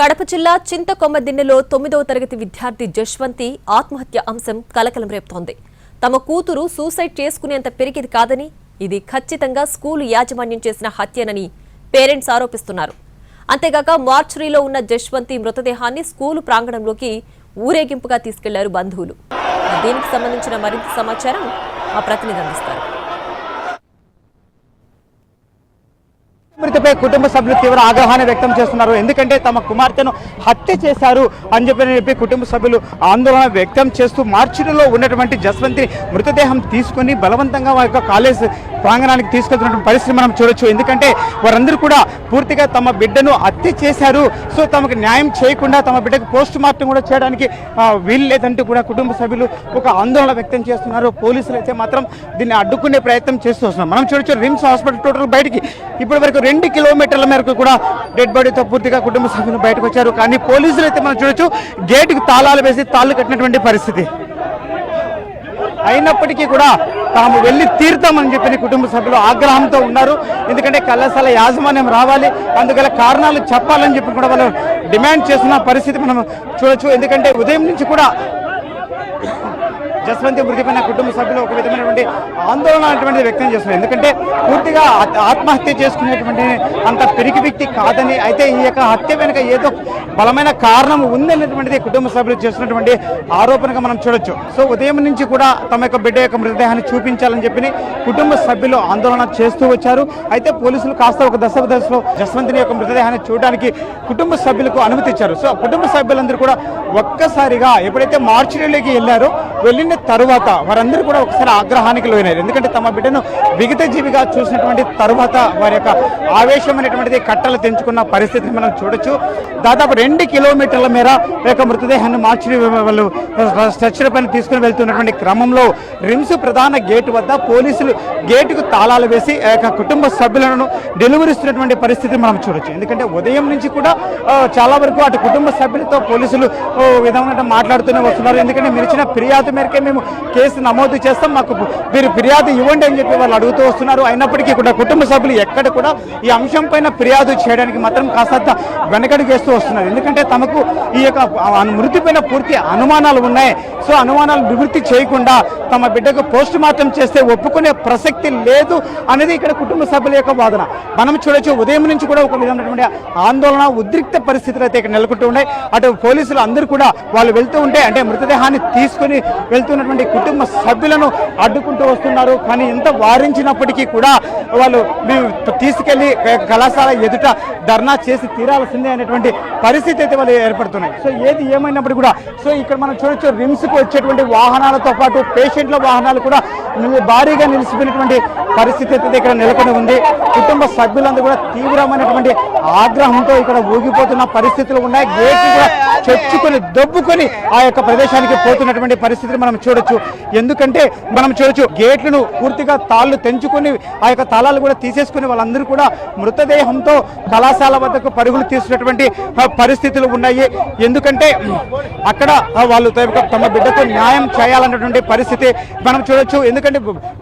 కడప జిల్లా చింతకొమ్మదిన్నెలో తొమ్మిదవ తరగతి విద్యార్థి జశ్వంతి ఆత్మహత్య అంశం కలకలం రేపుతోంది. తమ కూతురు సూసైడ్ చేసుకునేంత పెరిగేది కాదని ఇది ఖచ్చితంగా స్కూలు యాజమాన్యం చేసిన హత్యనని పేరెంట్స్ ఆరోపిస్తున్నారు. అంతేగాక మార్చురీలో ఉన్న జశ్వంతి మృతదేహాన్ని స్కూలు ప్రాంగణంలోకి ఊరేగింపుగా తీసుకెళ్ళారు బంధువులు. దీనికి సంబంధించిన మరింత సమాచారం మా ప్రతినిధి అందిస్తారు. మృతిపై కుటుంబ సభ్యులు తీవ్ర ఆగ్రహాన్ని వ్యక్తం చేస్తున్నారు. ఎందుకంటే తమ కుమార్తెను హత్య చేశారు అని చెప్పి చెప్పి కుటుంబ సభ్యులు ఆందోళన వ్యక్తం చేస్తూ మార్చిలో ఉన్నటువంటి జస్వంతి మృతదేహం తీసుకొని బలవంతంగా వారి యొక్క కాలేజ్ ప్రాంగణానికి తీసుకెళ్తున్న పరిస్థితి మనం చూడొచ్చు. ఎందుకంటే వారందరూ కూడా పూర్తిగా తమ బిడ్డను హత్య చేశారు. సో తమకు న్యాయం చేయకుండా తమ బిడ్డకు పోస్ట్ మార్టం కూడా చేయడానికి వీలు లేదంటూ కూడా కుటుంబ సభ్యులు ఒక ఆందోళన వ్యక్తం చేస్తున్నారు. పోలీసులు అయితే మాత్రం దీన్ని అడ్డుకునే ప్రయత్నం చేస్తూ వస్తున్నారు. మనం చూడొచ్చు రిమ్స్ హాస్పిటల్ టోటల్ బయటికి ఇప్పటి వరకు రెండు కిలోమీటర్ల మేరకు కూడా డెడ్ బాడీతో పూర్తిగా కుటుంబ సభ్యులు బయటకు వచ్చారు. కానీ పోలీసులు అయితే మనం చూడొచ్చు గేటుకి తాళాలు వేసి తాళ్ళు కట్టినటువంటి పరిస్థితి. అయినప్పటికీ కూడా తాము వెళ్ళి తీర్థమని చెప్పిన కుటుంబ సభ్యులు ఆగ్రహంతో ఉన్నారు. ఎందుకంటే కళాశాల యాజమాన్యం రావాలి అందుగల కారణాలు చెప్పాలని చెప్పి కూడా వాళ్ళు డిమాండ్ చేస్తున్న పరిస్థితి మనం చూడొచ్చు. ఎందుకంటే ఉదయం నుంచి కూడా జస్వంతి మృతిపైన కుటుంబ సభ్యులు ఒక విధమైనటువంటి ఆందోళన అటువంటిది వ్యక్తం చేస్తున్నారు. ఎందుకంటే పూర్తిగా ఆత్మహత్య చేసుకునేటువంటి అంత పెరిగి వ్యక్తి కాదని అయితే ఈ యొక్క హత్య వెనుక ఏదో బలమైన కారణం ఉందనేటువంటిది కుటుంబ సభ్యులు చేస్తున్నటువంటి ఆరోపణగా మనం చూడొచ్చు. సో ఉదయం నుంచి కూడా తమ యొక్క బిడ్డ యొక్క మృతదేహాన్ని చూపించాలని చెప్పి కుటుంబ సభ్యులు ఆందోళన చేస్తూ వచ్చారు. అయితే పోలీసులు కాస్త ఒక దశ దశలో జస్వంతిని యొక్క మృతదేహాన్ని చూడడానికి కుటుంబ సభ్యులకు అనుమతి ఇచ్చారు. సో కుటుంబ సభ్యులందరూ కూడా ఒక్కసారిగా ఎప్పుడైతే మార్చిలోకి వెళ్ళారో వెళ్ళిన తరువాత వారందరూ కూడా ఒకసారి ఆగ్రహానికి లోయినారు ఎందుకంటే తమ బిడ్డను విగత జీవిగా చూసినటువంటి తర్వాత వారి యొక్క ఆవేశం అనేటువంటిది కట్టలు తెంచుకున్న పరిస్థితిని మనం చూడొచ్చు. దాదాపు రెండు కిలోమీటర్ల మేర యొక్క మృతదేహాన్ని మార్చి వాళ్ళు స్ట్రెచ్చర్ పైన తీసుకుని వెళ్తున్నటువంటి క్రమంలో రిమ్స్ ప్రధాన గేటు వద్ద పోలీసులు గేటుకు తాళాలు వేసి ఆ యొక్క కుటుంబ సభ్యులను డెలివరీ ఇస్తున్నటువంటి పరిస్థితి మనం చూడొచ్చు. ఎందుకంటే ఉదయం నుంచి కూడా చాలా వరకు అటు కుటుంబ సభ్యులతో పోలీసులు ఓ విధంగా మాట్లాడుతూనే వస్తున్నారు. ఎందుకంటే మీరు ఇచ్చిన ఫిర్యాదు మేరకే మేము కేసు నమోదు చేస్తాం. మాకు మీరు ఫిర్యాదు ఇవ్వండి అని చెప్పి వాళ్ళు అడుగుతూ వస్తున్నారు. అయినప్పటికీ కూడా కుటుంబ సభ్యులు ఎక్కడ కూడా ఈ అంశం పైన ఫిర్యాదు చేయడానికి మాత్రం కాస్త వెనకడుగు వేస్తూ వస్తున్నారు. ఎందుకంటే తమకు ఈ యొక్క మృతి పైన పూర్తి అనుమానాలు ఉన్నాయి. సో అనుమానాలు నివృత్తి చేయకుండా తమ బిడ్డకు పోస్ట్ మార్టం చేస్తే ఒప్పుకునే ప్రసక్తి లేదు అనేది ఇక్కడ కుటుంబ సభ్యుల యొక్క వాదన. మనం చూడొచ్చు ఉదయం నుంచి కూడా ఒక విధమైనటువంటి ఆందోళన ఉద్రిక్త పరిస్థితులు అయితే ఇక్కడ నెలకొంటూ ఉన్నాయి. అటు పోలీసులు అందరూ కూడా వాళ్ళు వెళ్తూ ఉంటే అంటే మృతదేహాన్ని తీసుకుని వెళ్తున్నటువంటి కుటుంబ సభ్యులను అడ్డుకుంటూ వస్తున్నారు. కానీ ఎంత వారించినప్పటికీ కూడా వాళ్ళు మేము తీసుకెళ్ళి కళాశాల ఎదుట ధర్నా చేసి తీరాల్సిందే అనేటువంటి పరిస్థితి అయితే వాళ్ళు ఏర్పడుతున్నాయి. సో ఏది ఏమైనప్పటికీ కూడా సో ఇక్కడ మనం చూడొచ్చు రిమ్స్కి వచ్చేటువంటి వాహనాలతో పాటు పేషెంట్ల వాహనాలు కూడా భారీగా నిలిచిపోయినటువంటి పరిస్థితి అయితే ఇక్కడ నెలకొని ఉంది. కుటుంబ సభ్యులందరూ కూడా తీవ్రమైనటువంటి ఆగ్రహంతో ఇక్కడ ఊగిపోతున్న పరిస్థితులు ఉన్నాయి. గేట్ కూడా చొచ్చుకొని దొబ్బుకొని ఆ యొక్క ప్రదేశానికి పోతున్నటువంటి పరిస్థితిని మనం చూడొచ్చు. ఎందుకంటే మనం చూడొచ్చు గేట్లను పూర్తిగా తాళ్ళు తెంచుకొని ఆ యొక్క తాళాలు కూడా తీసేసుకుని వాళ్ళందరూ కూడా మృతదేహంతో కళాశాల వద్దకు పరుగులు తీసినటువంటి పరిస్థితులు ఉన్నాయి. ఎందుకంటే అక్కడ వాళ్ళు తమ- తమ బిడ్డకు న్యాయం చేయాలన్నటువంటి పరిస్థితి మనం చూడొచ్చు. ఎందుకంటే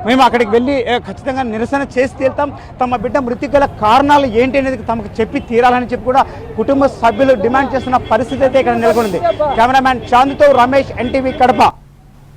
మేము అక్కడికి వెళ్ళి ఖచ్చితంగా నిరసన చేసి తీరుతాం. తమ బిడ్డ మృతి గల కారణాలు ఏంటి అనేది తమకు చెప్పి తీరాలని చెప్పి కూడా కుటుంబ సభ్యులు డిమాండ్ చేస్తున్న పరిస్థితి అయితే ఇక్కడ నెలకొంది. కెమెరామ్యాన్ చాంద్తో రమేష్ ఎన్టీవీ కడప.